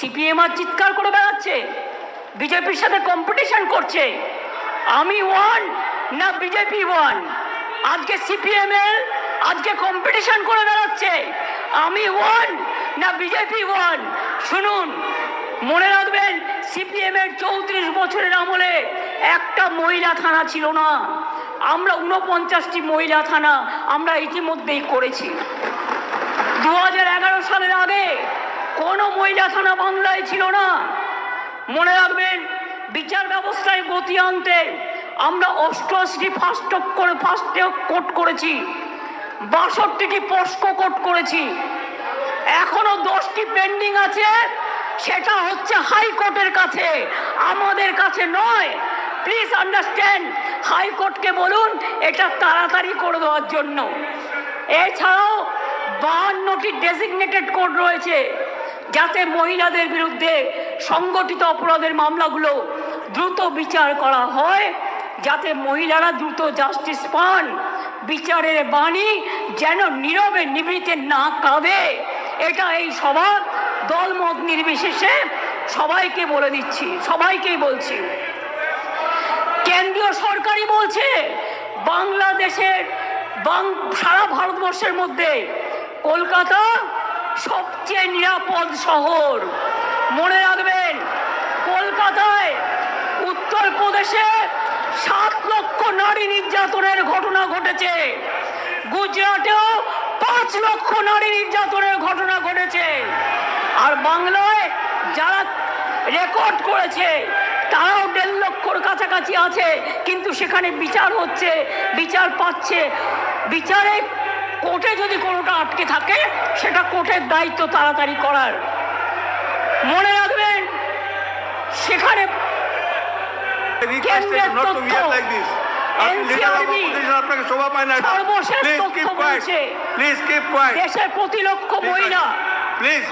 CPM আর চিৎকার করে বেড়াচ্ছে, বিজেপির সাথে কম্পিটিশন করছে। আমি ওয়ান না বিজেপি ওয়ান আজকে সিপিএম এর, আজকে কম্পিটিশন করে বেড়াচ্ছে। আমি ওয়ান না বিজেপি ওয়ান শুনুন, মনে রাখবেন, সিপিএম এর চৌত্রিশ বছরের আমলে একটা মহিলা থানা ছিল না। আমরা উনপঞ্চাশটি মহিলা থানা আমরা ইতিমধ্যেই করেছি। দু হাজার এগারো সালের আগে কোনো মহিলা থানা বাংলায় ছিল না। মনে রাখবেন, বিচার ব্যবস্থায় গতি আনতে আমরা অষ্টআশিটি ফার্স্ট করে ফাস্ট কোট করেছি। বাষট্টিটি পোস্কো কোট করেছি। এখনও দশটি পেন্ডিং আছে, সেটা হচ্ছে হাইকোর্টের কাছে, আমাদের কাছে নয়। প্লিজ আন্ডারস্ট্যান্ড, হাইকোর্টকে বলুন, এটা তাড়াতাড়ি করে দেওয়ার জন্য। এছাড়াও বাহান্নটি ডেজিগনেটেড কোড রয়েছে। যাতে মহিলাদের বিরুদ্ধে সংগঠিত অপরাধের মামলাগুলো দ্রুত বিচার করা হয়, যাতে মহিলারা দ্রুত জাস্টিস পান। বিচারের বাণী যেন নীরবে নিবৃতে না কাঁদে। এটা এই সভা, দলমত নির্বিশেষে সবাইকে বলে দিচ্ছি, সবাইকেই বলছি। কেন্দ্রীয় সরকারই বলছে, বাংলাদেশের সারা ভারতবর্ষের মধ্যে কলকাতা সবচেয়ে নিরাপদ শহর। মনে রাখবেন, কলকাতায় উত্তরপ্রদেশে সাত লক্ষ নারী নির্যাতনের ঘটনা ঘটেছে। গুজরাটেও পাঁচ লক্ষ নারী নির্যাতনের ঘটনা ঘটেছে। আর বাংলায় যারা রেকর্ড করেছে, তারাও দেড় লক্ষর কাছাকাছি আছে, কিন্তু সেখানে বিচার হচ্ছে, বিচার পাচ্ছে। বিচারে কোর্টে যদি কোনোটা আটকে থাকে সেটা কোর্টের দায়িত্ব তাড়াতাড়ি করার। মনে রাখবেন সেখানে প্লিজ প্লিজ